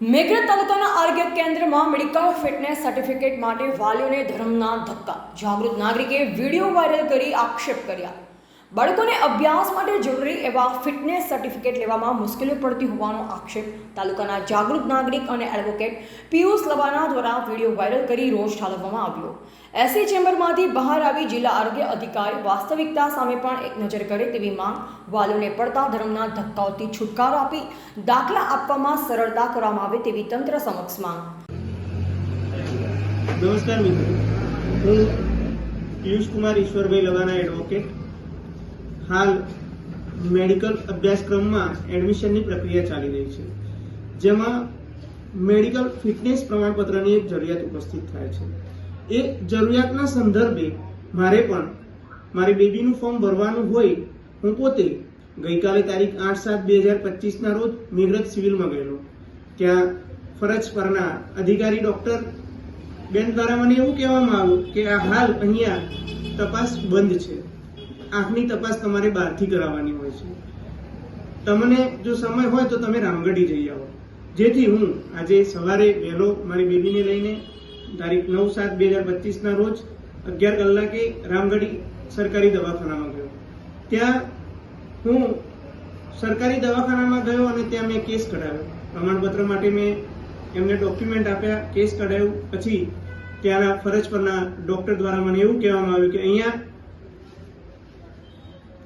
મેઘરજ તાલુકાના આરોગ્ય કેન્દ્રમાં મેડિકલ ફિટનેસ સર્ટિફિકેટ માટે વાલીઓને ધર્મના ધક્કા. જાગૃત નાગરિકે વીડિયો વાયરલ કરી આક્ષેપ કર્યા. બાળકોને અભ્યાસ માટે જરૂરી એવા ફિટનેસ સર્ટિફિકેટ લેવામાં મુશ્કેલી પડતી હોવાનો આક્ષેપ તાલુકાના જાગૃત નાગરિક અને એડવોકેટ પિયુષ લવાના દ્વારા વીડિયો વાયરલ કરી રોષ ઠાલવવામાં આવ્યો. એસી ચેમ્બરમાંથી બહાર આવી જિલ્લા આરોગ્ય અધિકારી વાસ્તવિકતા સામે પણ એક નજર કરે તેવી માંગ વાલોને પડતા ધર્મના ધક્કાઓથી છુટકારો આપી દાખલા આપવામાં સરળતા કરવામાં આવે તેવી તંત્ર સમક્ષ માંગ. નમસ્કાર મિત્રો. હું પિયુષ કુમાર ઈશ્વરભાઈ લવાના એડવોકેટ હાલ મેડિકલ અભ્યાસક્રમમાં એડમિશનની પ્રક્રિયા ચાલી રહી છે, જેમાં મેડિકલ ફિટનેસ પ્રમાણપત્રની એક જરૂરિયાત ઉપસ્થિત થાય છે. એ જરૂરિયાતના સંદર્ભે મારે પણ મારે બેબીનું ફોર્મ ભરવાનું હોય, હું પોતે ગઈકાલે તારીખ આઠ સાત બે હજાર પચીસના રોજ મેઘરજ સિવિલમાં ગયેલો. ત્યાં ફરજ પરના અધિકારી ડોક્ટર બેન દ્વારા મને એવું કહેવામાં આવ્યું કે આ હાલ અહીંયા તપાસ બંધ છે. આંખની તપાસ તમારે બહારથી કરાવવાની હોય છે. તમને જો સમય હોય તો તમે રામગઢી જઈ આવો. જેથી હું આજે સવારે વહેલો મારી બેબીને લઈને તારીખ નવ સાત બે હજાર પચીસના રોજ અગિયાર કલાકે રામગઢી સરકારી દવાખાનામાં ગયો. ત્યાં હું સરકારી દવાખાનામાં ગયો અને ત્યાં મેં કેસ કઢાવ્યો. પ્રમાણપત્ર માટે મેં એમને ડોક્યુમેન્ટ આપ્યા, કેસ કઢાવ્યું. પછી ત્યાંના ફરજ પરના ડોક્ટર દ્વારા મને એવું કહેવામાં આવ્યું કે અહીંયા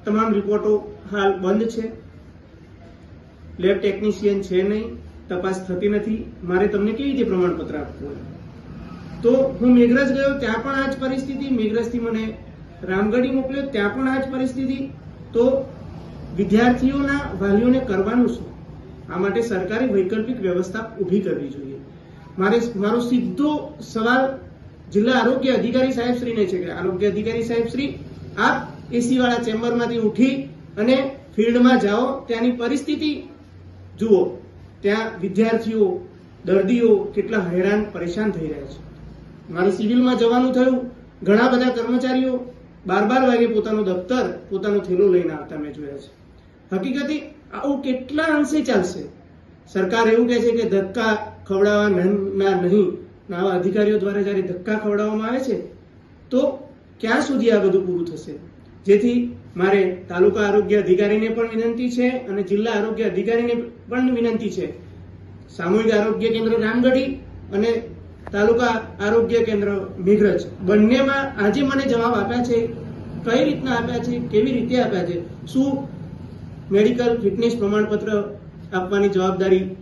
તમામ રિપોર્ટો હાલ બંધ છે. લેબ ટેકનિશિયન છે નહીં, તપાસ થતી નથી. મારે તમને કેવી રીતે પ્રમાણપત્ર આપવું તો હું મેઘરજ ગયો, ત્યાં પણ આ જ પરિસ્થિતિ. મેઘરજથી મને રામગઢી મોકલ્યો, ત્યાં પણ આ જ પરિસ્થિતિ. તો વિદ્યાર્થીઓના વાલીઓને કરવાનું શું? આ માટે સરકારે વૈકલ્પિક વ્યવસ્થા ઊભી કરવી જોઈએ. મારે મારો સીધો સવાલ જિલ્લા આરોગ્ય અધિકારી સાહેબ શ્રીને છે કે, આરોગ્ય અધિકારી સાહેબ શ્રી આપ એસી વાળા ચેમ્બરમાંથી ઉઠી અને ફિલ્ડમાં જાઓ, ત્યાંની પરિસ્થિતિ જુઓ. ત્યાં વિદ્યાર્થીઓ, દર્દીઓ કેટલા હેરાન, પરેશાન થઈ રહ્યા છે. મારે સિવિલમાં જવાનું થયું. ઘણા બધા કર્મચારીઓ બાર બાર વાગે પોતાનું દફતર, પોતાનો થેલો લઈને આવતા મેં જોયા છે. હકીકતે આવું કેટલા અંશે ચાલશે? સરકાર એવું કહે છે કે ધક્કા ખવડાવવા નન- ના નહીં આવા અધિકારીઓ દ્વારા જ્યારે ધક્કા ખવડાવવામાં આવે છે, તો ક્યાં સુધી આ બધું પૂરું થશે? જેથી મારે તાલુકા આરોગ્ય અધિકારીને પણ વિનંતી છે અને જિલ્લા આરોગ્ય અધિકારીને પણ વિનંતી છે. સામૂહિક આરોગ્ય કેન્દ્ર રામગઢી અને તાલુકા આરોગ્ય કેન્દ્ર મેઘરજ. બંનેમાં આજે મને જવાબ આપ્યા છે, કઈ રીતના આપ્યા છે, કેવી રીતે આપ્યા છે, શું મેડિકલ ફિટનેસ પ્રમાણપત્ર આપવાની જવાબદારી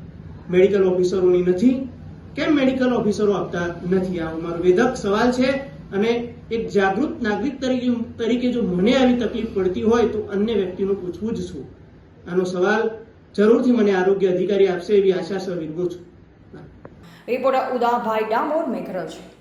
મેડિકલ ઓફિસરોની નથી, કેમ મેડિકલ ઓફિસરો આપતા નથી? આ મારો વેધક સવાલ છે. અને એક જાગૃત નાગરિક તરીકે તરીકે જો મને આવી તકલીફ પડતી હોય તો અન્ય વ્યક્તિનું પૂછવું જ છું. આનો સવાલ જરૂરથી મને આરોગ્ય અધિકારી આપશે એવી આશા વિરમું છું. રિપોર્ટર ઉદાભાઈ ડામોર, મેઘરજ.